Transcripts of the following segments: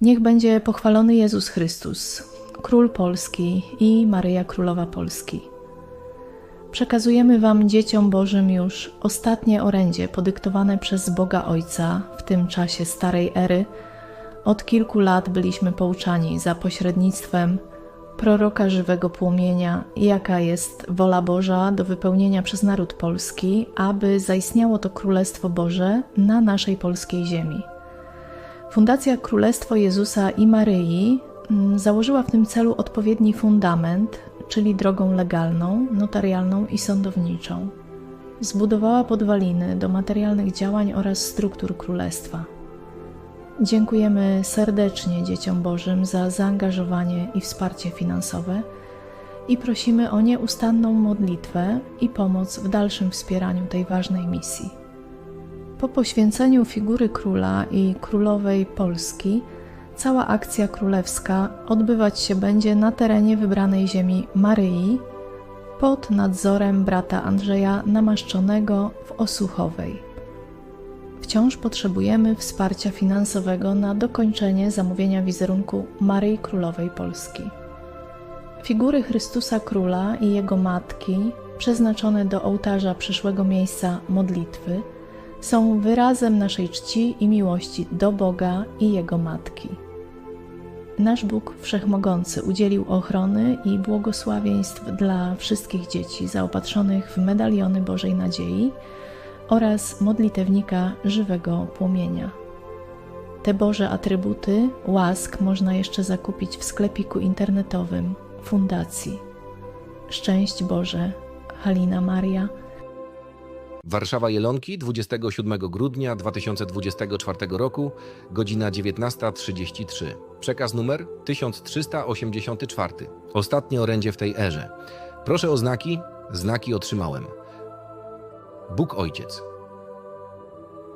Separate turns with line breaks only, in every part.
Niech będzie pochwalony Jezus Chrystus, Król Polski i Maryja Królowa Polski. Przekazujemy Wam, dzieciom Bożym, już ostatnie orędzie podyktowane przez Boga Ojca w tym czasie starej ery. Od kilku lat byliśmy pouczani za pośrednictwem proroka żywego płomienia, jaka jest wola Boża do wypełnienia przez naród polski, aby zaistniało to Królestwo Boże na naszej polskiej ziemi. Fundacja Królestwo Jezusa i Maryi mm, założyła w tym celu odpowiedni fundament, czyli drogą legalną, notarialną i sądowniczą. Zbudowała podwaliny do materialnych działań oraz struktur królestwa. Dziękujemy serdecznie dzieciom Bożym za zaangażowanie i wsparcie finansowe i prosimy o nieustanną modlitwę i pomoc w dalszym wspieraniu tej ważnej misji. Po poświęceniu figury króla i królowej Polski, cała akcja królewska odbywać się będzie na terenie wybranej ziemi Maryi pod nadzorem brata Andrzeja namaszczonego w Osuchowej. Wciąż potrzebujemy wsparcia finansowego na dokończenie zamówienia wizerunku Maryi Królowej Polski. Figury Chrystusa Króla i Jego Matki, przeznaczone do ołtarza przyszłego miejsca modlitwy, są wyrazem naszej czci i miłości do Boga i Jego Matki. Nasz Bóg Wszechmogący udzielił ochrony i błogosławieństw dla wszystkich dzieci zaopatrzonych w medaliony Bożej Nadziei oraz modlitewnika żywego płomienia. Te Boże atrybuty łask można jeszcze zakupić w sklepiku internetowym Fundacji. Szczęść Boże, Halina Maria,
Warszawa Jelonki 27 grudnia 2024 roku, godzina 19.33. Przekaz numer 1384. Ostatnie orędzie w tej erze. Proszę o znaki. Znaki otrzymałem. Bóg Ojciec.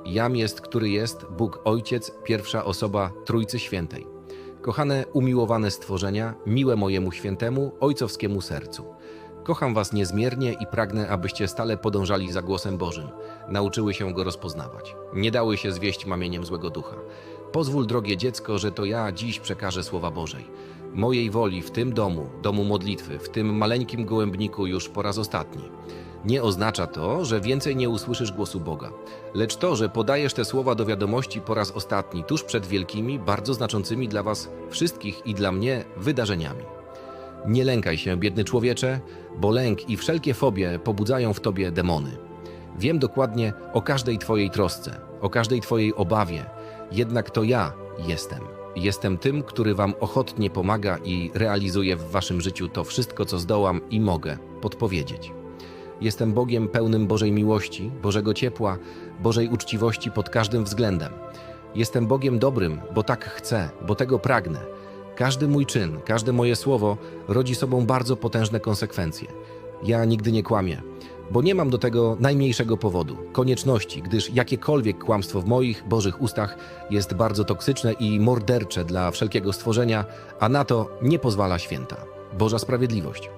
Jam jest, który jest, Bóg Ojciec, pierwsza osoba Trójcy Świętej. Kochane, umiłowane stworzenia, miłe mojemu świętemu, ojcowskiemu sercu. Kocham Was niezmiernie i pragnę, abyście stale podążali za głosem Bożym, nauczyły się go rozpoznawać, nie dały się zwieść mamieniem złego ducha. Pozwól, drogie dziecko, że to ja dziś przekażę słowa Bożej. Mojej woli w tym domu, domu modlitwy, w tym maleńkim gołębniku już po raz ostatni. Nie oznacza to, że więcej nie usłyszysz głosu Boga, lecz to, że podajesz te słowa do wiadomości po raz ostatni, tuż przed wielkimi, bardzo znaczącymi dla Was wszystkich i dla mnie wydarzeniami. Nie lękaj się, biedny człowiecze, bo lęk i wszelkie fobie pobudzają w tobie demony. Wiem dokładnie o każdej twojej trosce, o każdej twojej obawie, jednak to ja jestem. Jestem tym, który wam ochotnie pomaga i realizuje w waszym życiu to wszystko, co zdołam i mogę podpowiedzieć. Jestem Bogiem pełnym Bożej miłości, Bożego ciepła, Bożej uczciwości pod każdym względem. Jestem Bogiem dobrym, bo tak chcę, bo tego pragnę. Każdy mój czyn, każde moje słowo rodzi sobą bardzo potężne konsekwencje. Ja nigdy nie kłamię, bo nie mam do tego najmniejszego powodu, konieczności, gdyż jakiekolwiek kłamstwo w moich Bożych ustach jest bardzo toksyczne i mordercze dla wszelkiego stworzenia, a na to nie pozwala święta. Boża sprawiedliwość.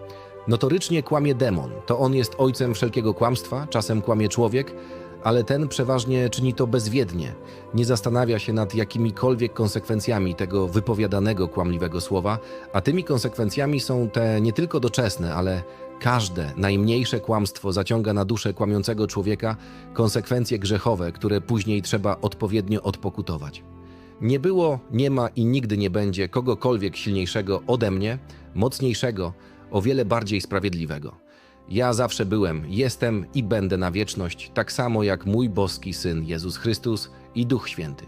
Notorycznie kłamie demon, to on jest ojcem wszelkiego kłamstwa, czasem kłamie człowiek, ale ten przeważnie czyni to bezwiednie, nie zastanawia się nad jakimikolwiek konsekwencjami tego wypowiadanego kłamliwego słowa, a tymi konsekwencjami są te nie tylko doczesne, ale każde najmniejsze kłamstwo zaciąga na duszę kłamiącego człowieka konsekwencje grzechowe, które później trzeba odpowiednio odpokutować. Nie było, nie ma i nigdy nie będzie kogokolwiek silniejszego ode mnie, mocniejszego, o wiele bardziej sprawiedliwego. Ja zawsze byłem, jestem i będę na wieczność, tak samo jak mój boski syn Jezus Chrystus i Duch Święty.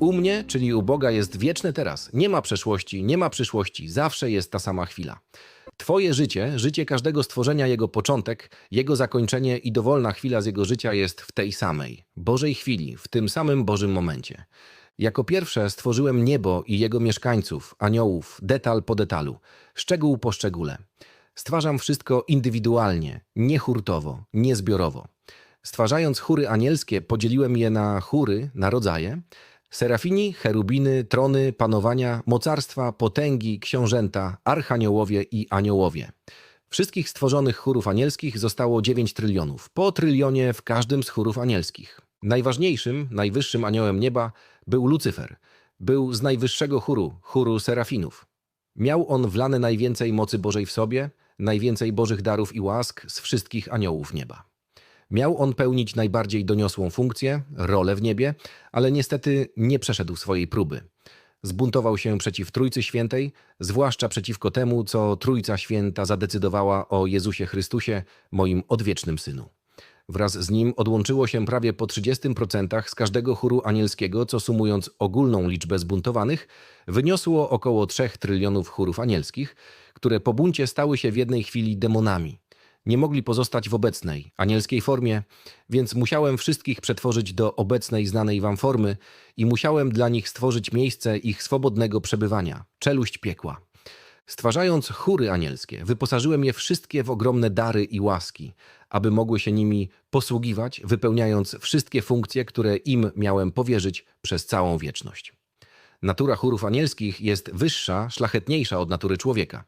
U mnie, czyli u Boga, jest wieczne teraz. Nie ma przeszłości, nie ma przyszłości, zawsze jest ta sama chwila. Twoje życie, życie każdego stworzenia, jego początek, jego zakończenie i dowolna chwila z jego życia jest w tej samej, Bożej chwili, w tym samym Bożym momencie. Jako pierwsze stworzyłem niebo i jego mieszkańców, aniołów, detal po detalu, szczegół po szczególe. Stwarzam wszystko indywidualnie, nie hurtowo, nie zbiorowo. Stwarzając chóry anielskie, podzieliłem je na chóry, na rodzaje. Serafini, cherubiny, trony, panowania, mocarstwa, potęgi, książęta, archaniołowie i aniołowie. Wszystkich stworzonych chórów anielskich zostało 9 trylionów, po trylionie w każdym z chórów anielskich. Najważniejszym, najwyższym aniołem nieba był Lucyfer. Był z najwyższego chóru, chóru serafinów. Miał on wlane najwięcej mocy Bożej w sobie, najwięcej Bożych darów i łask z wszystkich aniołów nieba. Miał on pełnić najbardziej doniosłą funkcję, rolę w niebie, ale niestety nie przeszedł swojej próby. Zbuntował się przeciw Trójcy Świętej, zwłaszcza przeciwko temu, co Trójca Święta zadecydowała o Jezusie Chrystusie, moim odwiecznym Synu. Wraz z nim odłączyło się prawie po 30% z każdego chóru anielskiego, co sumując ogólną liczbę zbuntowanych, wyniosło około 3 trylionów chórów anielskich, które po buncie stały się w jednej chwili demonami. Nie mogli pozostać w obecnej, anielskiej formie, więc musiałem wszystkich przetworzyć do obecnej, znanej wam formy i musiałem dla nich stworzyć miejsce ich swobodnego przebywania, czeluść piekła. Stwarzając chóry anielskie, wyposażyłem je wszystkie w ogromne dary i łaski, aby mogły się nimi posługiwać, wypełniając wszystkie funkcje, które im miałem powierzyć przez całą wieczność. Natura chórów anielskich jest wyższa, szlachetniejsza od natury człowieka.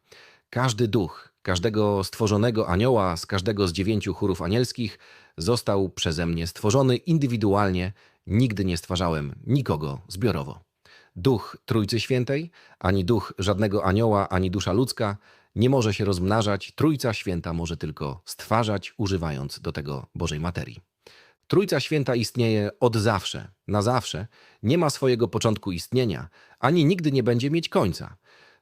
Każdy duch, każdego stworzonego anioła z każdego z dziewięciu chórów anielskich został przeze mnie stworzony indywidualnie, nigdy nie stwarzałem nikogo zbiorowo. Duch Trójcy Świętej, ani duch żadnego anioła, ani dusza ludzka nie może się rozmnażać, Trójca Święta może tylko stwarzać, używając do tego Bożej materii. Trójca Święta istnieje od zawsze, na zawsze, nie ma swojego początku istnienia, ani nigdy nie będzie mieć końca.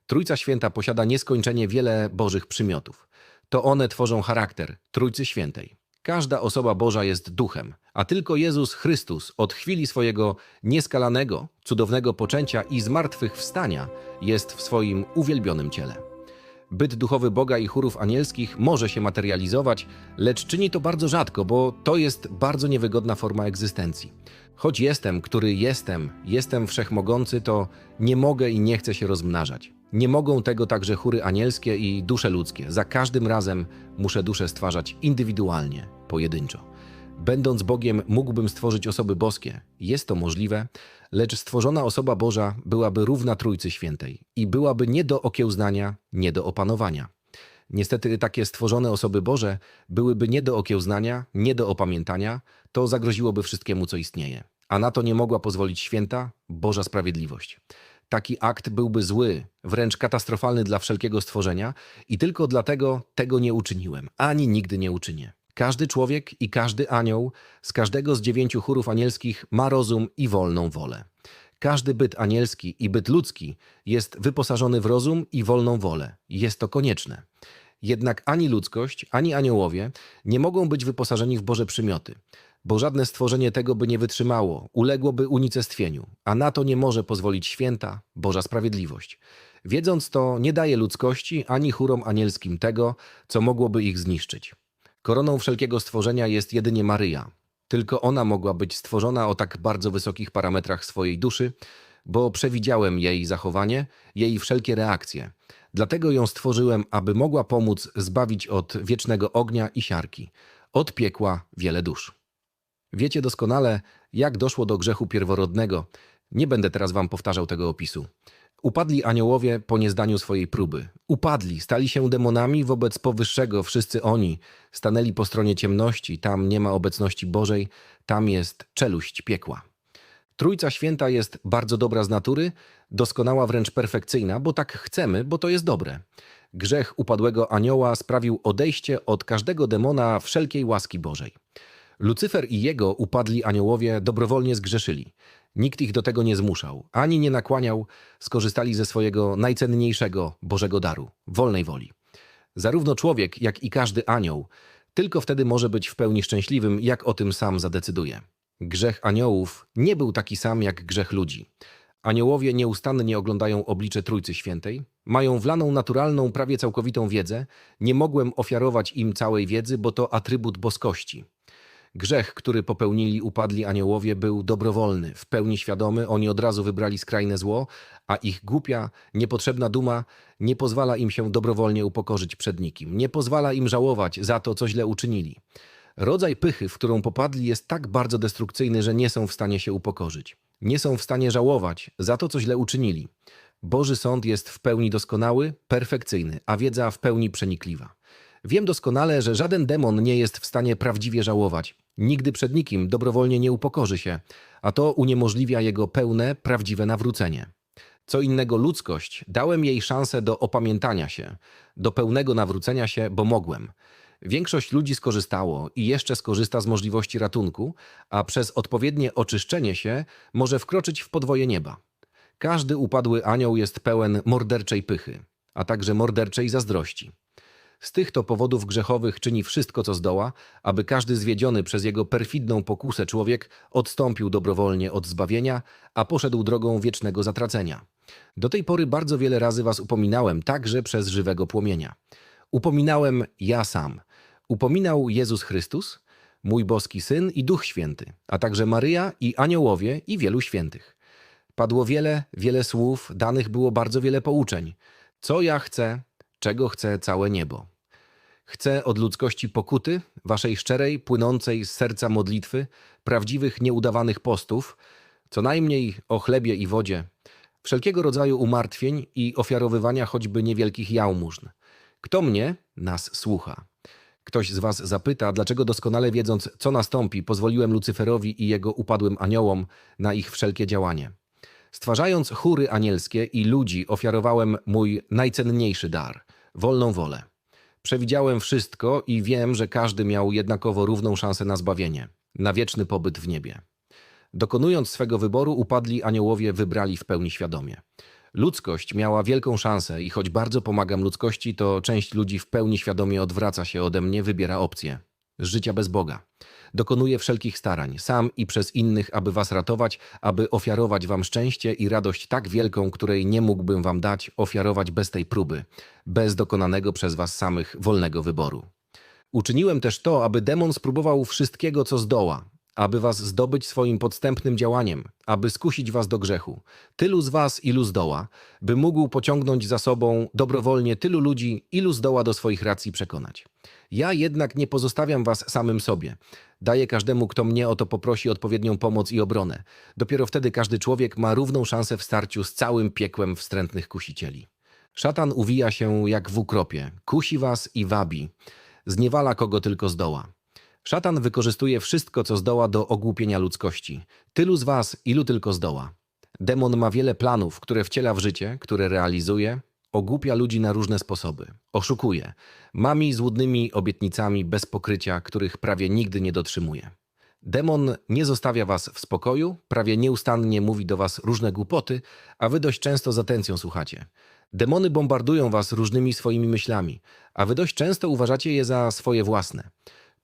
Trójca Święta posiada nieskończenie wiele Bożych przymiotów. To one tworzą charakter Trójcy Świętej. Każda osoba Boża jest duchem, a tylko Jezus Chrystus od chwili swojego nieskalanego, cudownego poczęcia i zmartwychwstania jest w swoim uwielbionym ciele. Byt duchowy Boga i chórów anielskich może się materializować, lecz czyni to bardzo rzadko, bo to jest bardzo niewygodna forma egzystencji. Choć jestem, który jestem, jestem wszechmogący, to nie mogę i nie chcę się rozmnażać. Nie mogą tego także chóry anielskie i dusze ludzkie. Za każdym razem muszę duszę stwarzać indywidualnie, pojedynczo. Będąc Bogiem, mógłbym stworzyć osoby boskie. Jest to możliwe, lecz stworzona osoba Boża byłaby równa Trójcy Świętej i byłaby nie do okiełznania, nie do opanowania. Niestety takie stworzone osoby Boże byłyby nie do okiełznania, nie do opamiętania, to zagroziłoby wszystkiemu, co istnieje. A na to nie mogła pozwolić święta, Boża Sprawiedliwość. Taki akt byłby zły, wręcz katastrofalny dla wszelkiego stworzenia i tylko dlatego tego nie uczyniłem, ani nigdy nie uczynię. Każdy człowiek i każdy anioł z każdego z dziewięciu chórów anielskich ma rozum i wolną wolę. Każdy byt anielski i byt ludzki jest wyposażony w rozum i wolną wolę. Jest to konieczne. Jednak ani ludzkość, ani aniołowie nie mogą być wyposażeni w Boże przymioty, bo żadne stworzenie tego by nie wytrzymało, uległoby unicestwieniu, a na to nie może pozwolić święta, Boża Sprawiedliwość. Wiedząc to, nie daje ludzkości ani chórom anielskim tego, co mogłoby ich zniszczyć. Koroną wszelkiego stworzenia jest jedynie Maryja. Tylko ona mogła być stworzona o tak bardzo wysokich parametrach swojej duszy, bo przewidziałem jej zachowanie, jej wszelkie reakcje. Dlatego ją stworzyłem, aby mogła pomóc zbawić od wiecznego ognia i siarki, od piekła wiele dusz. Wiecie doskonale, jak doszło do grzechu pierworodnego. Nie będę teraz wam powtarzał tego opisu. Upadli aniołowie po niezdaniu swojej próby. Upadli, stali się demonami wobec powyższego. Wszyscy oni stanęli po stronie ciemności. Tam nie ma obecności Bożej, tam jest czeluść piekła. Trójca Święta jest bardzo dobra z natury, doskonała wręcz perfekcyjna, bo tak chcemy, bo to jest dobre. Grzech upadłego anioła sprawił odejście od każdego demona wszelkiej łaski Bożej. Lucyfer i jego upadli aniołowie dobrowolnie zgrzeszyli. Nikt ich do tego nie zmuszał, ani nie nakłaniał, skorzystali ze swojego najcenniejszego Bożego daru wolnej woli. Zarówno człowiek, jak i każdy anioł tylko wtedy może być w pełni szczęśliwym, jak o tym sam zadecyduje. Grzech aniołów nie był taki sam jak grzech ludzi. Aniołowie nieustannie oglądają oblicze Trójcy Świętej, mają wlaną naturalną, prawie całkowitą wiedzę. Nie mogłem ofiarować im całej wiedzy, bo to atrybut boskości. Grzech, który popełnili upadli aniołowie, był dobrowolny, w pełni świadomy, oni od razu wybrali skrajne zło, a ich głupia, niepotrzebna duma nie pozwala im się dobrowolnie upokorzyć przed nikim, nie pozwala im żałować za to, co źle uczynili. Rodzaj pychy, w którą popadli, jest tak bardzo destrukcyjny, że nie są w stanie się upokorzyć. Nie są w stanie żałować za to, co źle uczynili. Boży sąd jest w pełni doskonały, perfekcyjny, a wiedza w pełni przenikliwa. Wiem doskonale, że żaden demon nie jest w stanie prawdziwie żałować. Nigdy przed nikim dobrowolnie nie upokorzy się, a to uniemożliwia jego pełne, prawdziwe nawrócenie. Co innego ludzkość, dałem jej szansę do opamiętania się, do pełnego nawrócenia się, bo mogłem. Większość ludzi skorzystało i jeszcze skorzysta z możliwości ratunku, a przez odpowiednie oczyszczenie się może wkroczyć w podwoje nieba. Każdy upadły anioł jest pełen morderczej pychy, a także morderczej zazdrości. Z tych to powodów grzechowych czyni wszystko, co zdoła, aby każdy zwiedziony przez jego perfidną pokusę człowiek odstąpił dobrowolnie od zbawienia, a poszedł drogą wiecznego zatracenia. Do tej pory bardzo wiele razy was upominałem, także przez żywego płomienia. Upominałem ja sam. Upominał Jezus Chrystus, mój boski Syn i Duch Święty, a także Maryja i aniołowie i wielu świętych. Padło wiele, wiele słów, danych było bardzo wiele pouczeń. Co ja chcę, czego chce całe niebo. Chcę od ludzkości pokuty, waszej szczerej, płynącej z serca modlitwy, prawdziwych, nieudawanych postów, co najmniej o chlebie i wodzie, wszelkiego rodzaju umartwień i ofiarowywania choćby niewielkich jałmużn. Kto mnie, nas słucha. Ktoś z was zapyta, dlaczego doskonale wiedząc, co nastąpi, pozwoliłem Lucyferowi i jego upadłym aniołom na ich wszelkie działanie. Stwarzając chóry anielskie i ludzi, ofiarowałem mój najcenniejszy dar wolną wolę. Przewidziałem wszystko i wiem, że każdy miał jednakowo równą szansę na zbawienie, na wieczny pobyt w niebie. Dokonując swego wyboru, upadli aniołowie wybrali w pełni świadomie. Ludzkość miała wielką szansę i choć bardzo pomagam ludzkości, to część ludzi w pełni świadomie odwraca się ode mnie, wybiera opcję życia bez Boga. Dokonuje wszelkich starań, sam i przez innych, aby was ratować, aby ofiarować wam szczęście i radość tak wielką, której nie mógłbym wam dać, ofiarować bez tej próby, bez dokonanego przez was samych wolnego wyboru. Uczyniłem też to, aby demon spróbował wszystkiego, co zdoła, aby was zdobyć swoim podstępnym działaniem, aby skusić was do grzechu. Tylu z was, ilu zdoła, by mógł pociągnąć za sobą dobrowolnie tylu ludzi, ilu zdoła do swoich racji przekonać. Ja jednak nie pozostawiam was samym sobie. Daję każdemu, kto mnie o to poprosi, odpowiednią pomoc i obronę. Dopiero wtedy każdy człowiek ma równą szansę w starciu z całym piekłem wstrętnych kusicieli. Szatan uwija się jak w ukropie, kusi was i wabi, zniewala kogo tylko zdoła. Szatan wykorzystuje wszystko, co zdoła do ogłupienia ludzkości. Tylu z was, ilu tylko zdoła. Demon ma wiele planów, które wciela w życie, które realizuje, ogłupia ludzi na różne sposoby, oszukuje, mami złudnymi obietnicami bez pokrycia, których prawie nigdy nie dotrzymuje. Demon nie zostawia was w spokoju, prawie nieustannie mówi do was różne głupoty, a wy dość często z atencją słuchacie. Demony bombardują was różnymi swoimi myślami, a wy dość często uważacie je za swoje własne.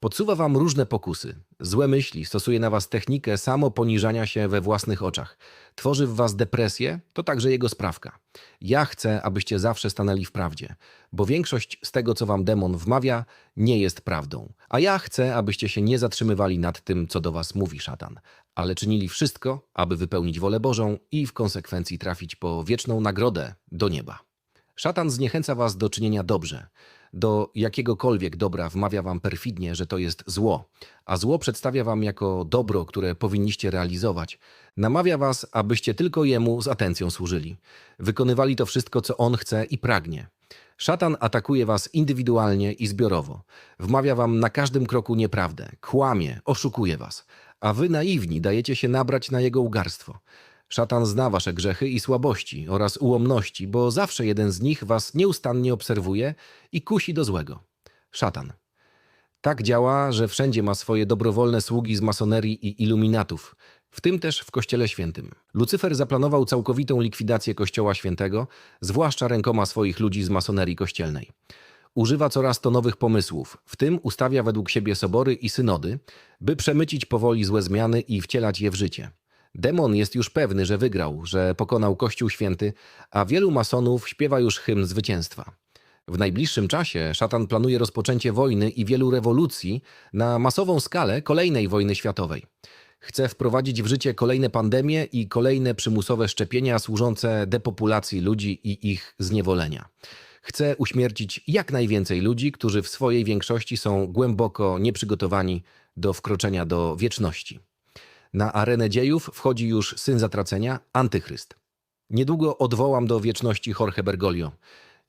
Podsuwa wam różne pokusy, złe myśli, stosuje na was technikę samoponiżania się we własnych oczach. Tworzy w was depresję, to także jego sprawka. Ja chcę, abyście zawsze stanęli w prawdzie, bo większość z tego, co wam demon wmawia, nie jest prawdą. A ja chcę, abyście się nie zatrzymywali nad tym, co do was mówi szatan, ale czynili wszystko, aby wypełnić wolę Bożą i w konsekwencji trafić po wieczną nagrodę do nieba. Szatan zniechęca was do czynienia dobrze. Do jakiegokolwiek dobra wmawia wam perfidnie, że to jest zło, a zło przedstawia wam jako dobro, które powinniście realizować. Namawia was, abyście tylko jemu z atencją służyli. Wykonywali to wszystko, co on chce i pragnie. Szatan atakuje was indywidualnie i zbiorowo. Wmawia wam na każdym kroku nieprawdę, kłamie, oszukuje was, a wy naiwni dajecie się nabrać na jego ugarstwo. Szatan zna wasze grzechy i słabości oraz ułomności, bo zawsze jeden z nich was nieustannie obserwuje i kusi do złego. Szatan. Tak działa, że wszędzie ma swoje dobrowolne sługi z masonerii i iluminatów, w tym też w Kościele Świętym. Lucyfer zaplanował całkowitą likwidację Kościoła Świętego, zwłaszcza rękoma swoich ludzi z masonerii kościelnej. Używa coraz to nowych pomysłów, w tym ustawia według siebie sobory i synody, by przemycić powoli złe zmiany i wcielać je w życie. Demon jest już pewny, że wygrał, że pokonał Kościół Święty, a wielu masonów śpiewa już hymn zwycięstwa. W najbliższym czasie szatan planuje rozpoczęcie wojny i wielu rewolucji na masową skalę kolejnej wojny światowej. Chce wprowadzić w życie kolejne pandemie i kolejne przymusowe szczepienia służące depopulacji ludzi i ich zniewolenia. Chce uśmiercić jak najwięcej ludzi, którzy w swojej większości są głęboko nieprzygotowani do wkroczenia do wieczności. Na arenę dziejów wchodzi już syn zatracenia, antychryst. Niedługo odwołam do wieczności Jorge Bergoglio.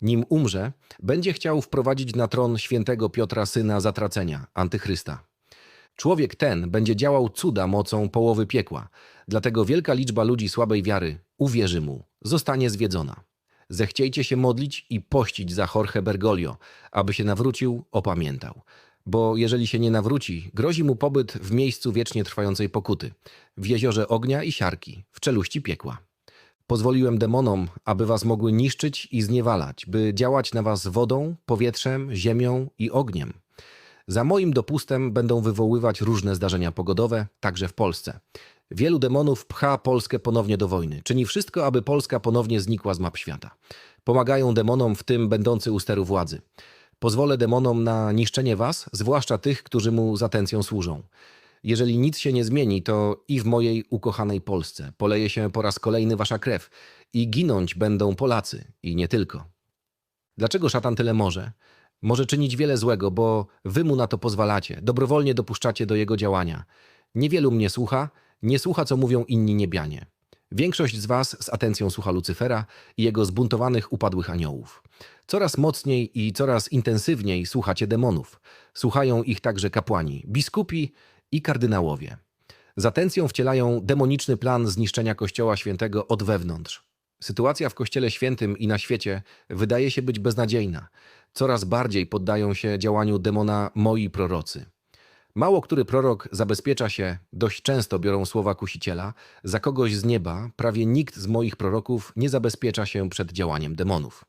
Nim umrze, będzie chciał wprowadzić na tron świętego Piotra syna zatracenia, antychrysta. Człowiek ten będzie działał cuda mocą połowy piekła, dlatego wielka liczba ludzi słabej wiary uwierzy mu, zostanie zwiedzona. Zechciejcie się modlić i pościć za Jorge Bergoglio, aby się nawrócił, opamiętał. Bo jeżeli się nie nawróci, grozi mu pobyt w miejscu wiecznie trwającej pokuty, w jeziorze ognia i siarki, w czeluści piekła. Pozwoliłem demonom, aby was mogły niszczyć i zniewalać, by działać na was wodą, powietrzem, ziemią i ogniem. Za moim dopustem będą wywoływać różne zdarzenia pogodowe, także w Polsce. Wielu demonów pcha Polskę ponownie do wojny. Czyni wszystko, aby Polska ponownie znikła z map świata. Pomagają demonom, w tym będący u steru władzy. Pozwolę demonom na niszczenie was, zwłaszcza tych, którzy mu z atencją służą. Jeżeli nic się nie zmieni, to i w mojej ukochanej Polsce poleje się po raz kolejny wasza krew i ginąć będą Polacy i nie tylko. Dlaczego szatan tyle może? Może czynić wiele złego, bo wy mu na to pozwalacie, dobrowolnie dopuszczacie do jego działania. Niewielu mnie słucha, nie słucha, co mówią inni niebianie. Większość z was z atencją słucha Lucyfera i jego zbuntowanych, upadłych aniołów. Coraz mocniej i coraz intensywniej słuchacie demonów. Słuchają ich także kapłani, biskupi i kardynałowie. Z atencją wcielają demoniczny plan zniszczenia Kościoła Świętego od wewnątrz. Sytuacja w Kościele Świętym i na świecie wydaje się być beznadziejna. Coraz bardziej poddają się działaniu demona moi prorocy. Mało który prorok zabezpiecza się, dość często biorą słowa kusiciela, za kogoś z nieba, prawie nikt z moich proroków nie zabezpiecza się przed działaniem demonów.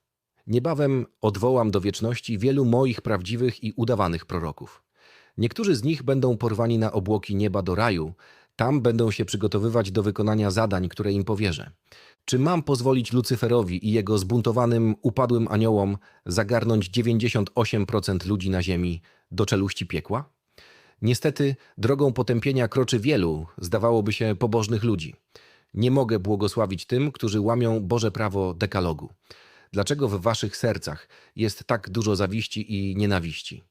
Niebawem odwołam do wieczności wielu moich prawdziwych i udawanych proroków. Niektórzy z nich będą porwani na obłoki nieba do raju, tam będą się przygotowywać do wykonania zadań, które im powierzę. Czy mam pozwolić Lucyferowi i jego zbuntowanym, upadłym aniołom zagarnąć 98% ludzi na ziemi do czeluści piekła? Niestety, drogą potępienia kroczy wielu, zdawałoby się, pobożnych ludzi. Nie mogę błogosławić tym, którzy łamią Boże prawo dekalogu. Dlaczego w waszych sercach jest tak dużo zawiści i nienawiści?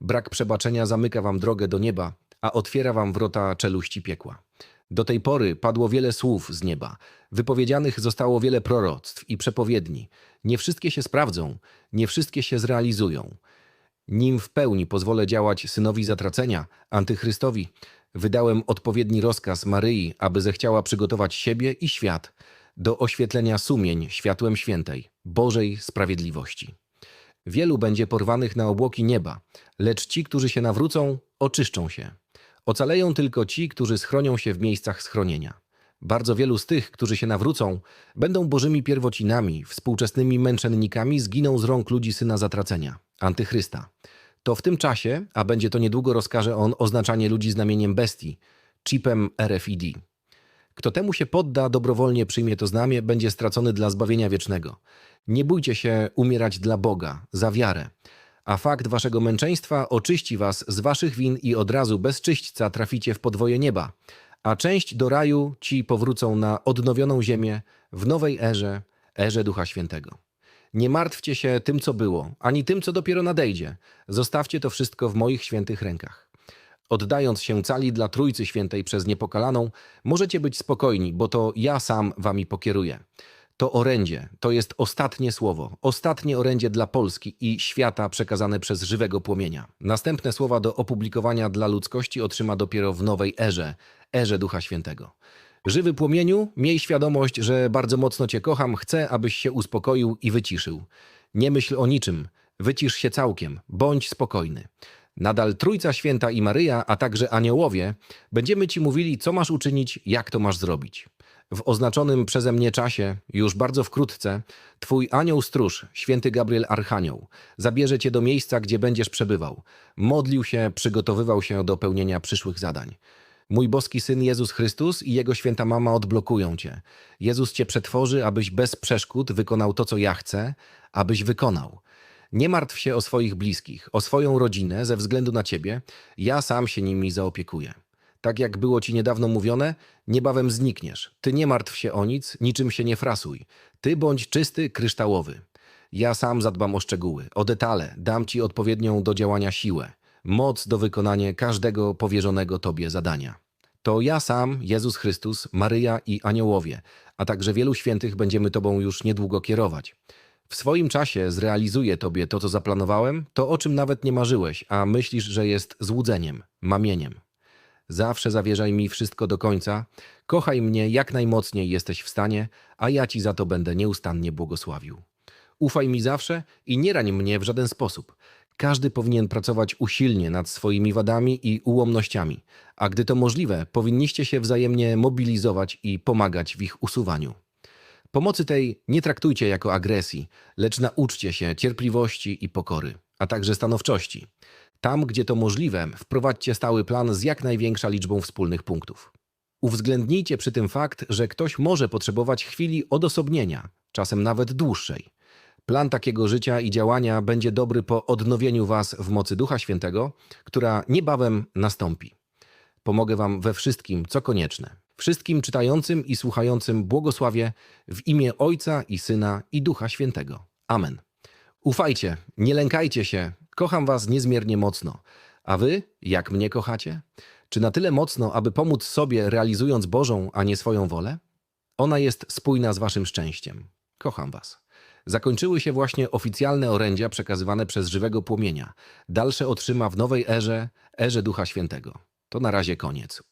Brak przebaczenia zamyka wam drogę do nieba, a otwiera wam wrota czeluści piekła. Do tej pory padło wiele słów z nieba, wypowiedzianych zostało wiele proroctw i przepowiedni. Nie wszystkie się sprawdzą, nie wszystkie się zrealizują. Nim w pełni pozwolę działać synowi zatracenia, antychrystowi, wydałem odpowiedni rozkaz Maryi, aby zechciała przygotować siebie i świat do oświetlenia sumień światłem świętej, Bożej sprawiedliwości. Wielu będzie porwanych na obłoki nieba, lecz ci, którzy się nawrócą, oczyszczą się. Ocaleją tylko ci, którzy schronią się w miejscach schronienia. Bardzo wielu z tych, którzy się nawrócą, będą bożymi pierwocinami, współczesnymi męczennikami, zginą z rąk ludzi syna zatracenia, antychrysta. To w tym czasie, a będzie to niedługo, rozkaże on oznaczanie ludzi znamieniem bestii, chipem RFID. Kto temu się podda, dobrowolnie przyjmie to znamię, będzie stracony dla zbawienia wiecznego. Nie bójcie się umierać dla Boga, za wiarę. A fakt waszego męczeństwa oczyści was z waszych win i od razu bez czyśćca traficie w podwoje nieba. A część do raju ci powrócą na odnowioną ziemię w nowej erze, erze Ducha Świętego. Nie martwcie się tym, co było, ani tym, co dopiero nadejdzie. Zostawcie to wszystko w moich świętych rękach. Oddając się cali dla Trójcy Świętej przez niepokalaną, możecie być spokojni, bo to ja sam wami pokieruję. To orędzie, to jest ostatnie słowo, ostatnie orędzie dla Polski i świata przekazane przez żywego płomienia. Następne słowa do opublikowania dla ludzkości otrzyma dopiero w nowej erze, erze Ducha Świętego. Żywy płomieniu, miej świadomość, że bardzo mocno Cię kocham, chcę, abyś się uspokoił i wyciszył. Nie myśl o niczym, wycisz się całkiem, bądź spokojny. Nadal Trójca Święta i Maryja, a także aniołowie, będziemy Ci mówili, co masz uczynić, jak to masz zrobić. W oznaczonym przeze mnie czasie, już bardzo wkrótce, Twój anioł stróż, święty Gabriel Archanioł, zabierze Cię do miejsca, gdzie będziesz przebywał. Modlił się, przygotowywał się do pełnienia przyszłych zadań. Mój boski syn Jezus Chrystus i jego święta mama odblokują cię. Jezus cię przetworzy, abyś bez przeszkód wykonał to, co ja chcę, abyś wykonał. Nie martw się o swoich bliskich, o swoją rodzinę ze względu na ciebie, ja sam się nimi zaopiekuję. Tak jak było ci niedawno mówione, niebawem znikniesz. Ty nie martw się o nic, niczym się nie frasuj. Ty bądź czysty, kryształowy. Ja sam zadbam o szczegóły, o detale, dam ci odpowiednią do działania siłę, moc do wykonania każdego powierzonego tobie zadania. To ja sam, Jezus Chrystus, Maryja i aniołowie, a także wielu świętych będziemy tobą już niedługo kierować. W swoim czasie zrealizuję tobie to, co zaplanowałem, to o czym nawet nie marzyłeś, a myślisz, że jest złudzeniem, mamieniem. Zawsze zawierzaj mi wszystko do końca. Kochaj mnie jak najmocniej jesteś w stanie, a ja ci za to będę nieustannie błogosławił. Ufaj mi zawsze i nie rań mnie w żaden sposób. Każdy powinien pracować usilnie nad swoimi wadami i ułomnościami, a gdy to możliwe, powinniście się wzajemnie mobilizować i pomagać w ich usuwaniu. Pomocy tej nie traktujcie jako agresji, lecz nauczcie się cierpliwości i pokory, a także stanowczości. Tam, gdzie to możliwe, wprowadźcie stały plan z jak największą liczbą wspólnych punktów. Uwzględnijcie przy tym fakt, że ktoś może potrzebować chwili odosobnienia, czasem nawet dłuższej. Plan takiego życia i działania będzie dobry po odnowieniu Was w mocy Ducha Świętego, która niebawem nastąpi. Pomogę Wam we wszystkim, co konieczne. Wszystkim czytającym i słuchającym błogosławię w imię Ojca i Syna i Ducha Świętego. Amen. Ufajcie, nie lękajcie się, kocham Was niezmiernie mocno. A Wy, jak mnie kochacie? Czy na tyle mocno, aby pomóc sobie realizując Bożą, a nie swoją wolę? Ona jest spójna z Waszym szczęściem. Kocham Was. Zakończyły się właśnie oficjalne orędzia przekazywane przez żywego płomienia. Dalsze otrzyma w nowej erze, erze Ducha Świętego. To na razie koniec.